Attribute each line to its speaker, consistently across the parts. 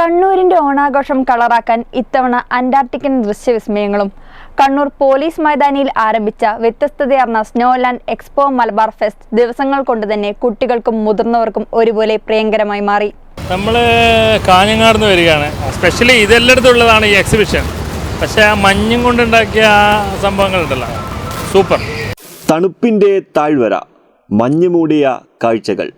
Speaker 1: കണ്ണൂരിന്റെ ഓണാഘോഷം കളറാക്കാൻ ഇത്തവണ അന്റാർട്ടിക്കൻ ദൃശ്യവിസ്മയങ്ങളും. കണ്ണൂർ പോലീസ് മൈതാനിയിൽ ആരംഭിച്ച വ്യത്യസ്തതയാർന്ന സ്നോലാൻഡ് എക്സ്പോ മലബാർ ഫെസ്റ്റ് ദിവസങ്ങൾ കൊണ്ട് തന്നെ കുട്ടികൾക്കും മുതിർന്നവർക്കും ഒരുപോലെ പ്രിയങ്കരമായി മാറി.
Speaker 2: നമ്മൾ കാഞ്ഞങ്ങാട് നിന്ന് വരികയാണ്. സ്പെഷ്യലി ഇതെല്ലായിടത്തും ഉള്ളതാണ് ഈ എക്സിബിഷൻ പക്ഷേ ആ മഞ്ഞും കൊണ്ടുണ്ടാക്കിയ ആ സംഭവങ്ങളുണ്ടല്ലോ. സൂപ്പർ
Speaker 3: തണുപ്പിന്റെ താഴ്വര മഞ്ഞുമൂടിയ കാഴ്ചകൾ.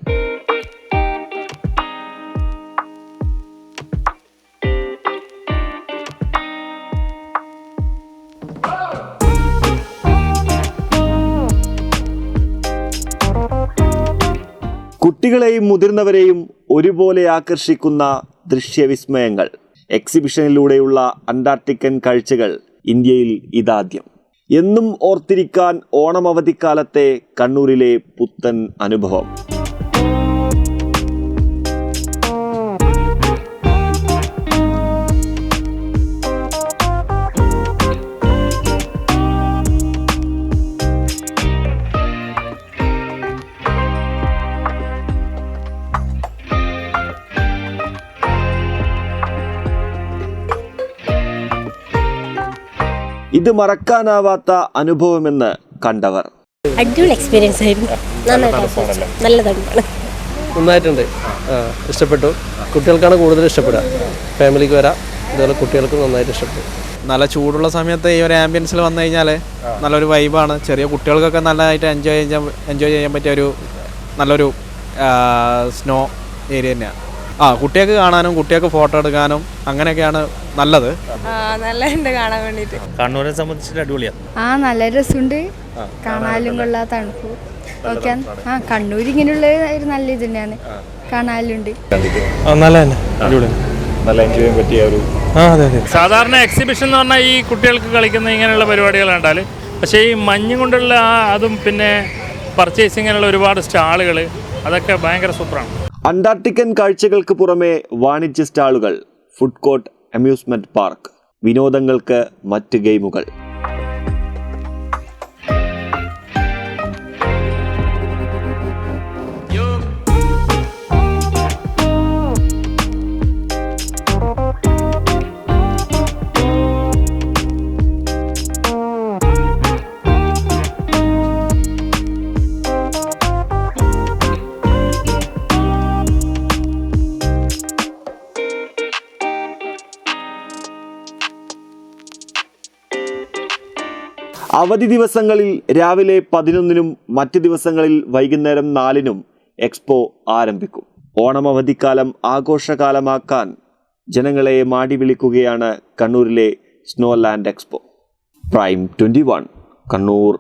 Speaker 3: കുട്ടികളെയും മുതിർന്നവരെയും ഒരുപോലെ ആകർഷിക്കുന്ന ദൃശ്യവിസ്മയങ്ങൾ. എക്സിബിഷനിലൂടെയുള്ള അന്റാർട്ടിക്കൻ കാഴ്ചകൾ ഇന്ത്യയിൽ ഇതാദ്യം. എന്നും ഓർത്തിരിക്കാൻ ഓണം അവധിക്കാലത്തെ കണ്ണൂരിലെ പുത്തൻ അനുഭവം. ഇത് മറക്കാനാവാത്ത അനുഭവമെന്ന് കണ്ടവർ.
Speaker 4: അടിപൊളി എക്സ്പീരിയൻസ് ആയിരുന്നു. നല്ല തണുപ്പാണ്.
Speaker 5: നന്നായിട്ടുണ്ട്. ഇഷ്ടപ്പെട്ടു. കുട്ടികൾക്കാണ് കൂടുതൽ ഇഷ്ടപ്പെടുക. ഫാമിലിക്ക് വരാം. ഇതുപോലെ കുട്ടികൾക്ക് നന്നായിട്ട് ഇഷ്ടപ്പെട്ടു.
Speaker 6: നല്ല ചൂടുള്ള സമയത്ത് ഈ ഒരു ആംബിയൻസിൽ വന്നു കഴിഞ്ഞാൽ നല്ലൊരു വൈബാണ് ചെറിയ കുട്ടികൾക്കൊക്കെ നല്ലതായിട്ട് എൻജോയ് ചെയ്യാൻ എൻജോയ് ചെയ്യാൻ പറ്റിയ ഒരു നല്ലൊരു സ്നോ ഏരിയ തന്നെയാണ് ആ കുട്ടികൾക്ക് കാണാനും കുട്ടികൾക്ക് ഫോട്ടോ എടുക്കാനും അങ്ങനെയൊക്കെയാണ് നല്ലത്.
Speaker 7: നല്ലുണ്ട് കാണാൻ വേണ്ടിയിട്ട്.
Speaker 2: കണ്ണൂരെ സംബന്ധിച്ചിട്ട് അടിപൊളിയാണ്
Speaker 7: ആ നല്ല രസമുണ്ട്. കാണാലും കൊള്ളാ തണുപ്പ്. ഓക്കെ. ആ കണ്ണൂർ ഇങ്ങനെയുള്ള ഒരു നല്ല ഇത് തന്നെയാണ് കാണാലുണ്ട്.
Speaker 6: നല്ല തന്നെ. അടിപൊളി.
Speaker 8: നല്ല എൻജോയ് ചെയ്യാൻ പറ്റിയ ഒരു
Speaker 6: ആ അതെ അതെ.
Speaker 2: സാധാരണ എക്സിബിഷൻ എന്ന് പറഞ്ഞാൽ ഈ കുട്ടികൾക്ക് കളിക്കുന്ന ഇങ്ങനെയുള്ള പരിപാടികൾ കണ്ടാൽ പക്ഷേ ഈ മഞ്ഞും കൊണ്ടുള്ള ആ അതും പിന്നെ പർച്ചേസിങ്ങിനുള്ള ഒരുപാട് സ്റ്റാളുകൾ അതൊക്കെ ഭയങ്കര സൂപ്പറാണ്.
Speaker 3: അന്റാർട്ടിക്കൻ കാഴ്ചകൾക്ക് പുറമെ വാണിജ്യ സ്റ്റാളുകൾ ഫുഡ് കോർട്ട് അമ്യൂസ്മെന്റ് പാർക്ക് വിനോദങ്ങൾക്ക് മറ്റ് ഗെയിമുകൾ അവധി ദിവസങ്ങളിൽ രാവിലെ പതിനൊന്നിനും മറ്റ് ദിവസങ്ങളിൽ വൈകുന്നേരം നാലിനും എക്സ്പോ ആരംഭിക്കും. ഓണം അവധിക്കാലം ആഘോഷകാലമാക്കാൻ ജനങ്ങളെ മാടി വിളിക്കുകയാണ് കണ്ണൂരിലെ Snowland Expo. Prime twenty one Kannur.